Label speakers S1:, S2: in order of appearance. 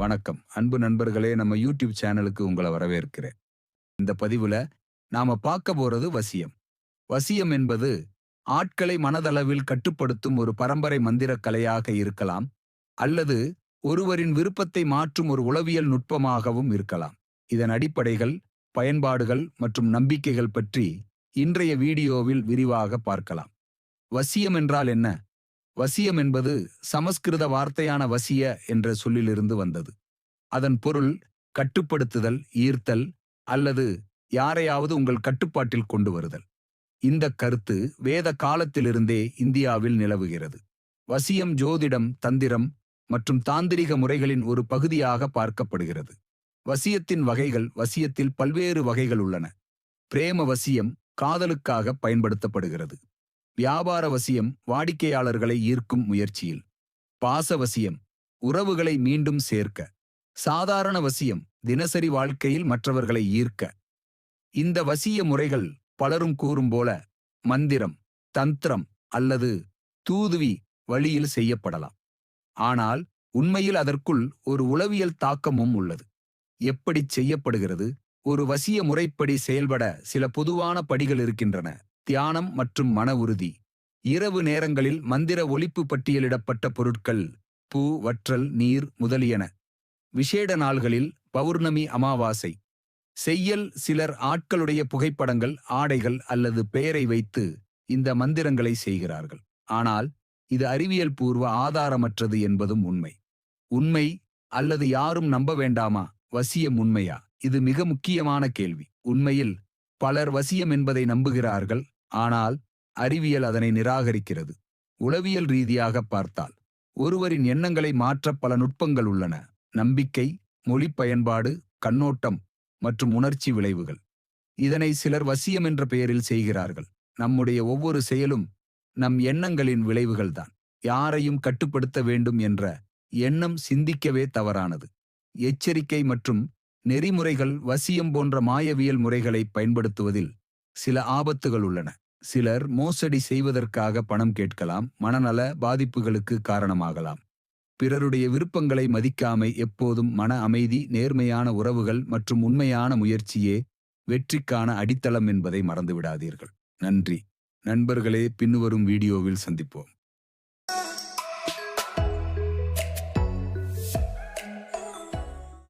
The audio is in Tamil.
S1: வணக்கம். அன்பு நண்பர்களே நம்ம யூடியூப் சேனலுக்கு உங்களை வரவேற்கிறேன். இந்த பதிவுல நாம பார்க்க போறது வசியம். வசியம் என்பது ஆட்களை மனதளவில் கட்டுப்படுத்தும் ஒரு பரம்பரை மந்திரக் கலையாக இருக்கலாம் அல்லது ஒருவரின் விருப்பத்தை மாற்றும் ஒரு உளவியல் நுட்பமாகவும் இருக்கலாம். இதன் அடிப்படைகள் பயன்பாடுகள் மற்றும் நம்பிக்கைகள் பற்றி இன்றைய வீடியோவில் விரிவாக பார்க்கலாம். வசியம் என்றால் என்ன? வசியம் என்பது சமஸ்கிருத வார்த்தையான வசிய என்ற சொல்லிலிருந்து வந்தது. அதன் பொருள் கட்டுப்படுத்துதல் ஈர்த்தல் அல்லது யாரையாவது உங்கள் கட்டுப்பாட்டில் கொண்டு வருதல். இந்த கருத்து வேத காலத்திலிருந்தே இந்தியாவில் நிலவுகிறது. வசியம் ஜோதிடம் தந்திரம் மற்றும் தாந்திரிக முறைகளின் ஒரு பகுதியாக பார்க்கப்படுகிறது. வசியத்தின் வகைகள் வசியத்தில் பல்வேறு வகைகள் உள்ளன. பிரேம வசியம் காதலுக்காக பயன்படுத்தப்படுகிறது. வியாபார வசியம் வாடிக்கையாளர்களை ஈர்க்கும் முயற்சியில். பாசவசியம் உறவுகளை மீண்டும் சேர்க்க. சாதாரண வசியம் தினசரி வாழ்க்கையில் மற்றவர்களை ஈர்க்க. இந்த வசிய முறைகள் பலரும் கூறும் போல மந்திரம் தந்திரம் அல்லது தூதுவி வழியில் செய்யப்படலாம். ஆனால் உண்மையில் அதற்குள் ஒரு உளவியல் தாக்கமும் உள்ளது. எப்படி செய்யப்படுகிறது? ஒரு வசிய முறைப்படி செயல்பட சில பொதுவான படிகள் இருக்கின்றன. தியானம் மற்றும் மன உறுதி இரவு நேரங்களில் மந்திர ஒலிப்பு பட்டியலிடப்பட்ட பொருட்கள் பூ வற்றல் நீர் முதலியன. விசேட நாள்களில் பௌர்ணமி அமாவாசை. செய்யல் சிலர் ஆட்களுடைய புகைப்படங்கள் ஆடைகள் அல்லது பெயரை வைத்து இந்த மந்திரங்களை செய்கிறார்கள். ஆனால் இது அறிவியல் பூர்வ ஆதாரமற்றது என்பதும் உண்மை. உண்மை அல்லது யாரும் நம்ப வேண்டாமா? வசியம் உண்மையா? இது மிக முக்கியமான கேள்வி. உண்மையில் பலர் வசியம் என்பதை நம்புகிறார்கள் ஆனால் அறிவியல் அதனை நிராகரிக்கிறது. உளவியல் ரீதியாக பார்த்தால் ஒருவரின் எண்ணங்களை மாற்ற பல நுட்பங்கள் உள்ளன. நம்பிக்கை மொழி பயன்பாடு கண்ணோட்டம் மற்றும் உணர்ச்சி விளைவுகள். இதனை சிலர் வசியம் என்ற பெயரில் செய்கிறார்கள். நம்முடைய ஒவ்வொரு செயலும் நம் எண்ணங்களின் விளைவுகள்தான். யாரையும் கட்டுப்படுத்த வேண்டும் என்ற எண்ணம் சிந்திக்கவே தவறானது. எச்சரிக்கை மற்றும் நெறிமுறைகள் வசியம் போன்ற மாயவியல் முறைகளை பயன்படுத்துவதில் சில ஆபத்துகள் உள்ளன. சிலர் மோசடி செய்வதற்காக பணம் கேட்கலாம் மனநல பாதிப்புகளுக்கு காரணமாகலாம். பிறருடைய விருப்பங்களை மதிக்காமை எப்போதும் மன அமைதி நேர்மையான உறவுகள் மற்றும் உண்மையான முயற்சியே வெற்றிக்கான அடித்தளம் என்பதை மறந்துவிடாதீர்கள். நன்றி. நண்பர்களே பின்வரும் வீடியோவில் சந்திப்போம்.